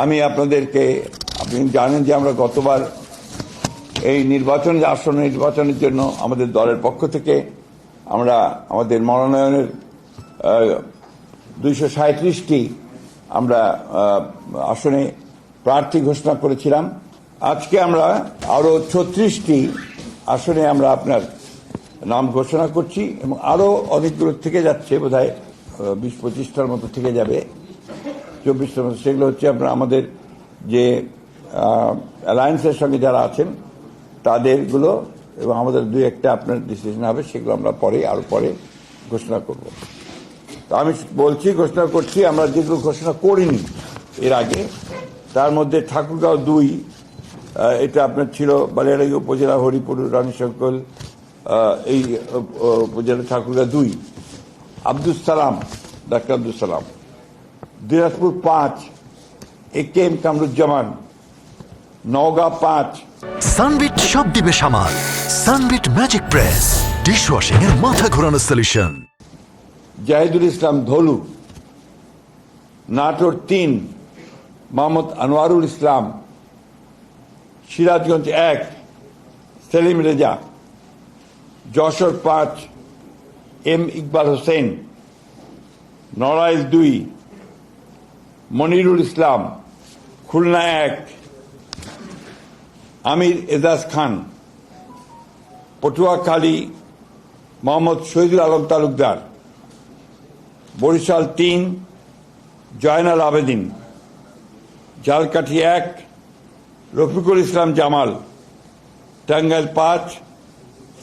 আমি আপনাদেরকে, আপনি জানেন যে আমরা গতবার এই নির্বাচন আসন্ন নির্বাচনের জন্য আমাদের দলের পক্ষ থেকে আমরা আমাদের মনোনয়নের দুইশো সাঁত্রিশটি আমরা আসনে প্রার্থী ঘোষণা করেছিলাম। আজকে আমরা আরও ছত্রিশটি আসনে আমরা আপনার নাম ঘোষণা করছি এবং আরও অনেকগুলো থেকে যাচ্ছে বোধ হয় বিশ পঁচিশটার মতো থেকে যাবে। চব্বিশটার মতো সেগুলো হচ্ছে আপনার আমাদের যে অ্যালায়েন্সের সঙ্গে যারা আছেন, তাদেরগুলো এবং আমাদের দুই একটা আপনার ডিসিশন হবে, সেগুলো আমরা পরে আরও পরে ঘোষণা করব। তো আমি বলছি, ঘোষণা করছি, আমরা যেগুলো ঘোষণা করিনি এর আগে, তার মধ্যে ঠাকুরগাঁও দুই এটা আপনার ছিল বালিয়াড়াই উপজেলা, হরিপুর রানী শঙ্কল এই উপজেলা ঠাকুরগাঁও দুই। আব্দুল সালাম, ডাক্তার আব্দুল সালাম। দিনাজপুর পাঁচ A K M Kamruzzaman Naogaon পাঁচ। সানবিট সব দিবে সামাল। সানবিট ম্যাজিক প্রেস ডিশওয়াশিং এর মাথা ঘোরানো সলিউশন জাহিদুল ইসলাম ধলু নাটোর তিন মোহাম্মদ আনোয়ারুল ইসলাম সিরাজগঞ্জ এক সেলিম রেজা। যশোর পাঁচ এম ইকবাল হোসেন নড়াইল দুই মনিরুল ইসলাম, খুলনা এক, আমির এজাজ খান, পটুয়াখালী, মোহাম্মদ শহীদুল আলম তালুকদার, বরিশাল তিন, জয়নাল আবেদিন, জালকাঠি এক, রফিকুল ইসলাম জামাল, টাঙ্গাইল পাঁচ,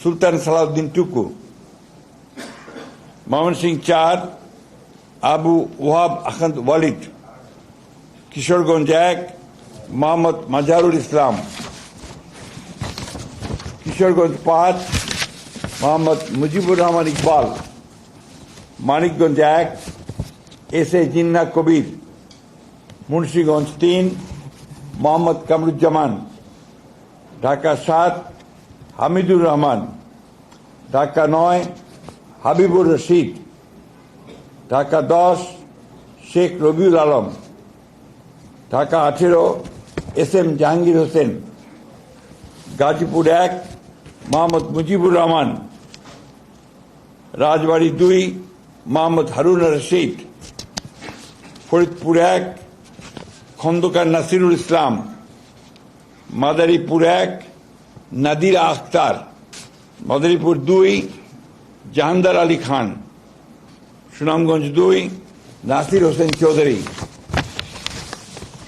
সুলতান সালাউদ্দিন টুকু ময়মনসিং চার, আবু ওহাব আখান্ত ওয়ালিদ কিশোরগঞ্জ এক মোহাম্মদ মাজারুল ইসলাম। কিশোরগঞ্জ পাঁচ, মোহাম্মদ মুজিবুর রহমান ইকবাল। মানিকগঞ্জ এক, এস এ জিন্না কবির। মুন্সীগঞ্জ তিন, মোহাম্মদ কামরুজ্জামান। ঢাকা সাত, হামিদুর রহমান। ঢাকা নয়, হাবিবুর রশিদ। ঢাকা দশ, শেখ রবিউল আলম। ঢাকা আঠেরো, এস এম জাহাঙ্গীর হোসেন, গাজীপুর এক, মোহাম্মদ মুজিবুর রহমান, রাজবাড়ী দুই, মোহাম্মদ হারুন রশিদ, ফরিদপুর এক, খন্দকার নাসিরুল ইসলাম, মাদারীপুর এক, নাদিরা আখতার, মাদারীপুর দুই, জাহানদার আলী খান, সুনামগঞ্জ দুই, নাসির হোসেন চৌধুরী।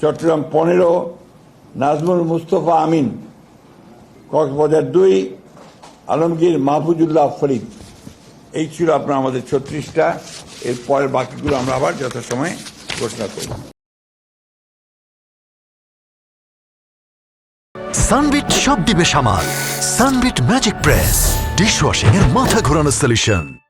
চট্টগ্রাম পনেরো, নাজমুল মুস্তফা আমিন, কক্সবাজার দুই, আলমগীর মাহফুজুল্লাহ ফরিদ। এই ছিল আপনার আমাদের ছত্রিশটা। এর পরের বাকিগুলো আমরা আবার যথাসময়ে ঘোষণা করব। সানবিট সব দিবে সামাল। Sunbit magic press dish dishwashing এর মাথা ঘোরানো সলিউশন